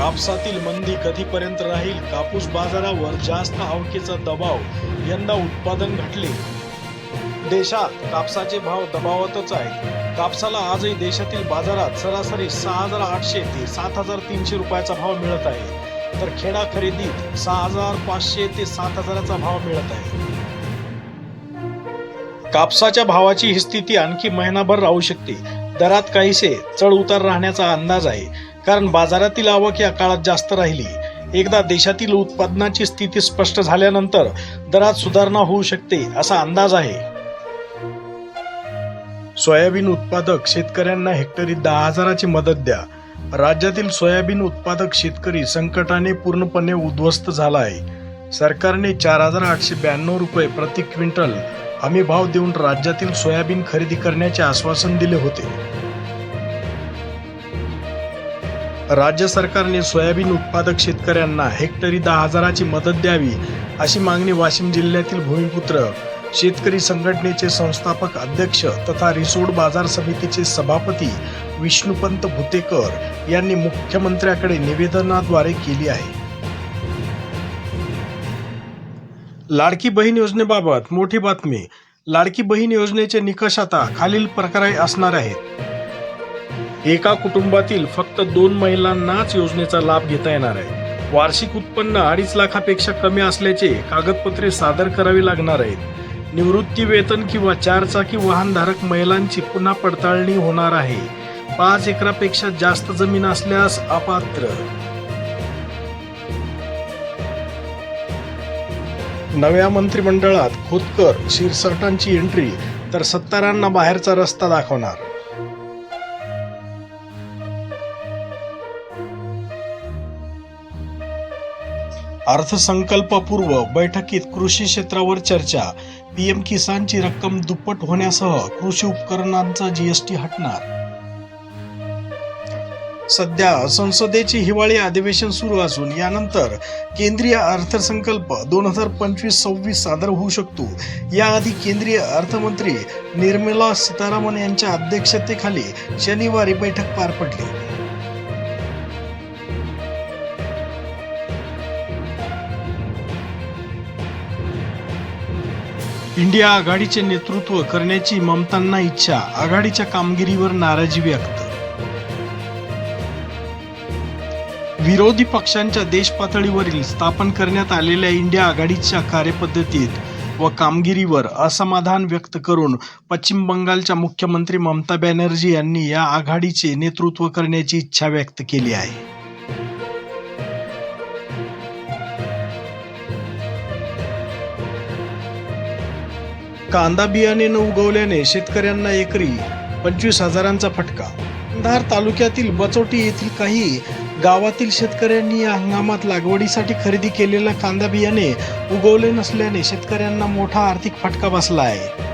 कापसातील मंदी कधीपर्यंत राहील? कापूस बाजारावर जास्त आवकेचा दबाव? यंदा उत्पादन घटले. देशात कापसाचे भाव दबावातच आहेत. कापसाला आजही देशातील बाजारात सरासरी सहा हजार आठशे ते सात हजार तीनशे रुपयाचा भाव मिळत आहे. तर खेडा खरेदीत सहा हजार पाचशे ते सात हजाराचा भाव मिळत आहे. कापसाच्या भावाची ही स्थिती आणखी महिनाभर राहू शकते. दरात काहीसे चढ उतार राहण्याचा अंदाज आहे. कारण बाजारातील आवक या काळात जास्त राहिली. एकदा देशातील उत्पादनाची स्थिती स्पष्ट झाल्यानंतर दरात सुधारणा होऊ शकते असा अंदाज आहे. सोयाबीन उत्पादक शेतकऱ्यांना हेक्टरी दहा हजाराची मदत द्या. राज्यातील सोयाबीन उत्पादक शेतकरी संकटाने पूर्णपणे उद्ध्वस्त झाला आहे. सरकारने चार हजार आठशे ब्याण्णव रुपये प्रति क्विंटल हमी भाव देऊन राज्यातील सोयाबीन खरेदी करण्याचे आश्वासन दिले होते. राज्य सरकारने सोयाबीन उत्पादक शेतकऱ्यांना हेक्टरी दहा हजाराची मदत द्यावी अशी मागणी वाशिम जिल्ह्यातील भूमिपुत्र शेतकरी संघटनेचे संस्थापक अध्यक्ष तथा रिसोड बाजार समितीचे सभापती विष्णुपंत भुतेकर यांनी मुख्यमंत्र्याकडे निवेदनाद्वारे केली आहे. लाडकी बहीण योजनेबाबत मोठी बातमी. लाडकी बहीण योजनेचे निकष आता खालील प्रकारे असणार आहेत. एका कुटुंबातील फक्त दोन महिलांनाच योजनेचा लाभ घेता येणार आहे. वार्षिक उत्पन्न अडीच लाखापेक्षा कमी असल्याचे कागदपत्रे सादर करावी लागणार आहेत. निवृत्ती वेतन किंवा चारचाकी वाहनधारक महिलांची पुन्हा पडताळणी होणार आहे. पाच एकरापेक्षा जास्त जमीन असल्यास अपात्र. नव्या मंत्रिमंडळात खोतकर शिरसाटांची एंट्री तर सत्तारांना बाहेरचा रस्ता दाखवणार. अर्थसंकल्पपूर्व बैठकीत कृषी क्षेत्रावर चर्चा. पीएम किसानची रक्कम दुप्पट होण्यासह कृषी उपकरणांचा जीएसटी हटणार. सध्या संसदेचे हिवाळी अधिवेशन सुरू असून यानंतर केंद्रीय अर्थसंकल्प दोन हजार पंचवीस सव्वीस सादर होऊ शकतो. याआधी केंद्रीय अर्थमंत्री निर्मला सीतारामन यांच्या अध्यक्षतेखाली शनिवारी बैठक पार पडली. इंडिया आघाडीचे नेतृत्व करण्याची ममतांना इच्छा आघाडीच्या कामगिरीवर नाराजी व्यक्त. विरोधी पक्षांच्या देश पातळीवरील स्थापन करण्यात आलेल्या इंडिया आघाडीच्या कार्यपद्धतीत व कामगिरीवर असमाधान व्यक्त करून पश्चिम बंगालच्या मुख्यमंत्री ममता बॅनर्जी यांनी या आघाडीचे नेतृत्व करण्याची इच्छा व्यक्त केली आहे. कांदा बियाणे न उगवल्याने शेतकऱ्यांना एकरी पंचवीस हजारांचा फटका. धार तालुक्यातील बचोटी येथील काही गावातील शेतकऱ्यांनी या हंगामात लागवडीसाठी खरेदी केलेला कांदा बियाणे उगवले नसल्याने शेतकऱ्यांना मोठा आर्थिक फटका बसला आहे.